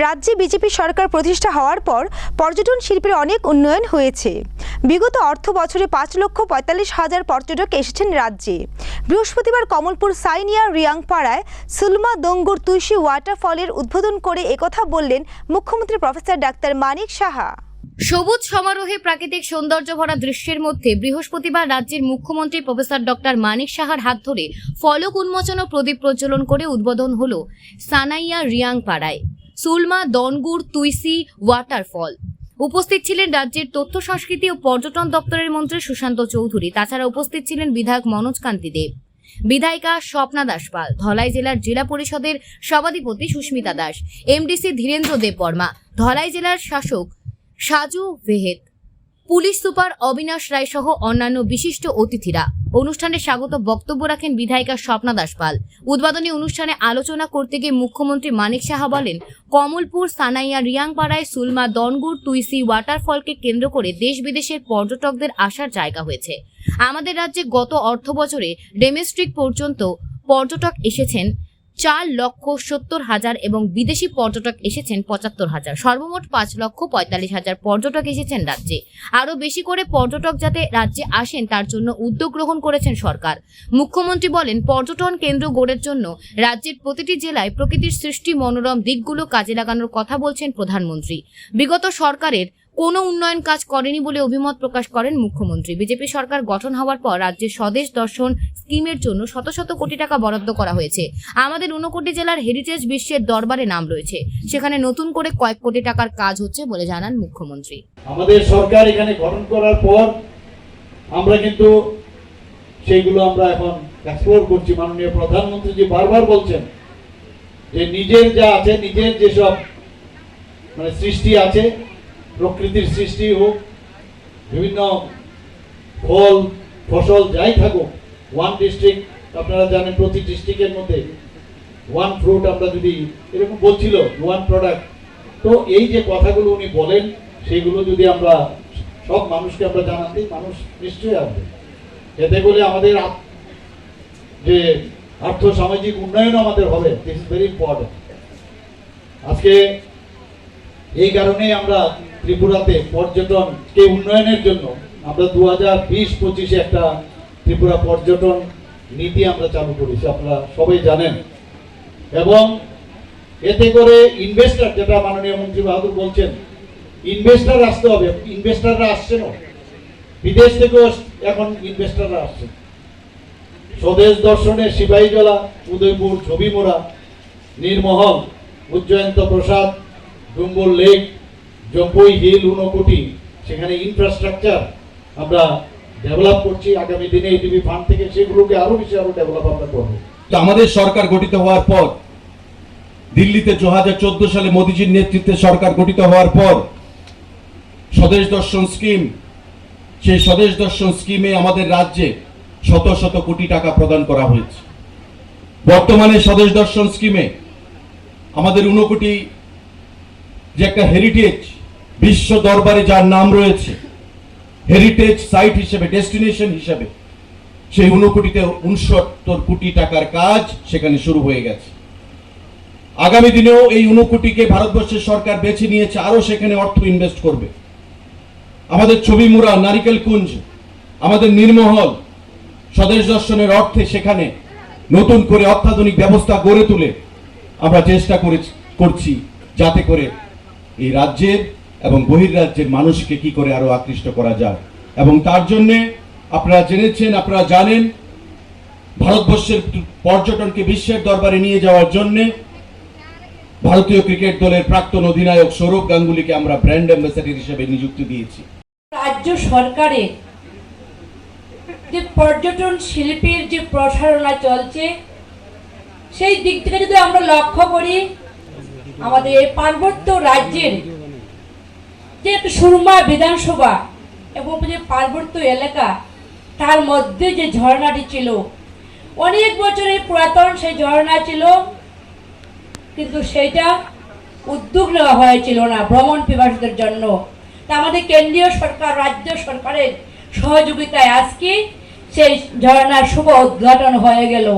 রাজ্যে বিজেপি সরকার প্রতিষ্ঠা হওয়ার পর পর্যটন শিল্পের অনেক উন্নয়ন হয়েছে। বিগত অর্থ বছরে পাঁচ লক্ষ পঁয়তাল্লিশ হাজার পর্যটক এসেছেন রাজ্যে। বৃহস্পতিবার কমলপুর সাইনিয়া রিয়াংপাড়ায় সুলমা দঙ্গুর তুলসী ওয়াটারফলের উদ্বোধন করে একথা বললেন মুখ্যমন্ত্রী প্রফেসর ডাক্তার মানিক সাহা। সবুজ সমারোহে প্রাকৃতিক সৌন্দর্য ভরা দৃশ্যের মধ্যে বৃহস্পতিবার রাজ্যের মুখ্যমন্ত্রী প্রফেসর ডক্টর মানিক সাহার হাত ধরে ফলক উন্মোচন ও প্রদীপ প্রজ্বলন করে উদ্বোধন হল সানাইয়া রিয়াং পাড়ায় সুলমা, দনগুড়, তুইসি, ওয়াটারফল। উপস্থিত ছিলেন রাজ্যের তথ্য, সংস্কৃতি ও পর্যটন দপ্তরের মন্ত্রী সুশান্ত চৌধুরী। তাছাড়া উপস্থিত ছিলেন বিধায়ক মনোজ কান্তি দেব। বিধায়িকা স্বপ্না দাস পাল ধলাই জেলার জেলা পরিষদের সভাধিপতি সুস্মিতা দাস। এমডিসি ধীরেন্দ্র দেব বর্মা। ধলাই জেলার শাসক সাজু ভেহেত। পুলিশ সুপার অবিনাশ রায় সহ অন্যান্য বিশিষ্ট অতিথিরা। অনুষ্ঠানে স্বাগত বক্তব্য রাখেন বিধায়িকা স্বপ্না দাস পাল উদ্বোধনী অনুষ্ঠানে আলোচনা করতে গিয়ে মুখ্যমন্ত্রী মানিক সাহা বলেন, কমলপুর, সানাইয়া, রিয়াংপাড়ায় সুলমা দনগুর তুইসি ওয়াটারফলকে কেন্দ্র করে দেশ বিদেশের পর্যটকদের আসার জায়গা হয়েছে। আমাদের রাজ্যে গত অর্থ বছরে ডোমেস্টিক পর্যন্ত পর্যটক এসেছেন চার লক্ষ সত্তর হাজার এবং বিদেশি পর্যটক এসেছেন পঁচাত্তর হাজার। সর্বমোট পাঁচ লক্ষ পঁয়তাল্লিশ হাজার পর্যটক এসেছেন রাজ্যে। আরও বেশি করে পর্যটক যাতে রাজ্যে আসেন, তার জন্য উদ্যোগ গ্রহণ করেছেন সরকার। মুখ্যমন্ত্রী বলেন, পর্যটন কেন্দ্র গড়ের জন্য রাজ্যের প্রতিটি জেলায় প্রকৃতির সৃষ্টি মনোরম দিকগুলো কাজে লাগানোর কথা বলছেন প্রধানমন্ত্রী। বিগত সরকারের কোনো উন্নয়ন কাজ করেনি বলে অভিমত প্রকাশ করেন মুখ্যমন্ত্রী। বিজেপি সরকার গঠন হওয়ার পর রাজ্যে স্বদেশ দর্শন স্কিমের জন্য শত শত কোটি টাকা বরাদ্দ করা হয়েছে। আমাদের ঊনকোটি জেলার হেরিটেজ বিশ্বের দরবারে নাম রয়েছে। সেখানে নতুন করে কয়েক কোটি টাকার কাজ হচ্ছে বলে জানান মুখ্যমন্ত্রী। আমাদের সরকার এখানে গঠন করার পর আমরা কিন্তু সেইগুলো আমরা এখন এক্সপ্লোর করছি। মাননীয় প্রধানমন্ত্রী যে বারবার বলছেন যে নিজের যা আছে, নিজের যেসব মানে সৃষ্টি আছে প্রকৃতির সৃষ্টি হোক, বিভিন্ন ফল, ফসল যাই থাকুক ওয়ান ডিস্ট্রিক্ট আপনারা জানেন প্রতি ডিস্ট্রিক্টের মধ্যে ওয়ান ফ্রুট আমরা যদি এরকম বলছিল ওয়ান প্রোডাক্ট তো এই যে কথাগুলো উনি বলেন, সেগুলো যদি আমরা সব মানুষকে আমরা জানান দিই মানুষ নিশ্চয়ই আসবে। এতে করে আমাদের যে আর্থ সামাজিক উন্নয়ন আমাদের হবে দিস ইজ ভেরি ইম্পর্টেন্ট আজকে এই কারণেই আমরা ত্রিপুরাতে পর্যটনকে উন্নয়নের জন্য আমরা দু হাজার বিশ পঁচিশে একটা ত্রিপুরা পর্যটন নীতি আমরা চালু করেছি, আপনারা সবাই জানেন। এবং এতে করে ইনভেস্টর যেটা মাননীয় মন্ত্রী বাহাদুর বলছেন ইনভেস্টর আসতে হবে ইনভেস্টররা আসছে না। বিদেশ থেকেও এখন ইনভেস্টররা আসছে। স্বদেশ দর্শনে সিপাহীজলা উদয়পুর ছবিমোড়া নির্মহল, উজ্জয়ন্ত প্রসাদ, ডুম্বুর লেক জম্পুই হিল ঊনকোটি সেখানে ইনফ্রাস্ট্রাকচার আমরা ডেভেলপ করছি, আগামী দিনে এটিভি ফান্ড থেকে সেগুলোকে আরও বেশি আরও ডেভেলপ আমরা করব। আমাদের সরকার গঠিত হওয়ার পর, দিল্লিতে দু হাজার চোদ্দ সালে মোদীজির নেতৃত্বে সরকার গঠিত হওয়ার পর, স্বদেশ দর্শন স্কিম সেই স্বদেশ দর্শন স্কিমে আমাদের রাজ্যে শত শত কোটি টাকা প্রদান করা হয়েছে। বর্তমানে স্বদেশ দর্শন স্কিমে আমাদের ঊনকোটি যে একটা হেরিটেজ বিশ্ব দরবারে যার নাম রয়েছে হেরিটেজ সাইট হিসেবে ডেস্টিনেশন হিসেবে, সেই ঊনকোটিতে উনসত্তর কোটি টাকার কাজ সেখানে শুরু হয়ে গেছে। আগামী দিনেও এই ঊনকোটিকে ভারতবর্ষের সরকার বেছে নিয়েছে আরও সেখানে অর্থ ইনভেস্ট করবে। আমাদের ছবি মুড়া, নারিকেল কুঞ্জ, আমাদের নির্মহল, স্বদেশ দর্শনের অর্থে সেখানে নতুন করে অত্যাধুনিক ব্যবস্থা গড়ে তুলে আমরা চেষ্টা করে করছি, যাতে করে এই রাজ্যের এবং বহির্রাজ্যের মানুষকে কি করে আরও আকৃষ্ট করা যায়। এবং তার জন্যে আপনারা জেনেছেন, আপনারা জানেন, ভারতবর্ষের পর্যটনকে বিশ্বের দরবারে নিয়ে যাওয়ার জন্য ভারতীয় ক্রিকেট দলের প্রাক্তন অধিনায়ক সৌরভ গাঙ্গুলিকে আমরা ব্র্যান্ড অ্যাম্বাসেডর হিসেবে নিযুক্তি দিয়েছি। রাজ্য সরকারের যে পর্যটন শিল্পের যে প্রসারণা চলছে, সেই দিক থেকে যদি আমরা লক্ষ্য করি, আমাদের পার্বত্য রাজ্যের যে সুরমা বিধানসভা এবং যে পার্বত্য এলাকা, তার মধ্যে যে ঝর্ণাটি ছিল, অনেক বছরের পুরাতন সেই ঝর্ণা ছিল, কিন্তু সেইটা উদ্যোগ নেওয়া হয়েছিল না ভ্রমণ পিপাসুদের জন্য। তা আমাদের কেন্দ্রীয় সরকার, রাজ্য সরকারের সহযোগিতায় আজকে সেই ঝর্ণার শুভ উদ্ঘাটন হয়ে গেল।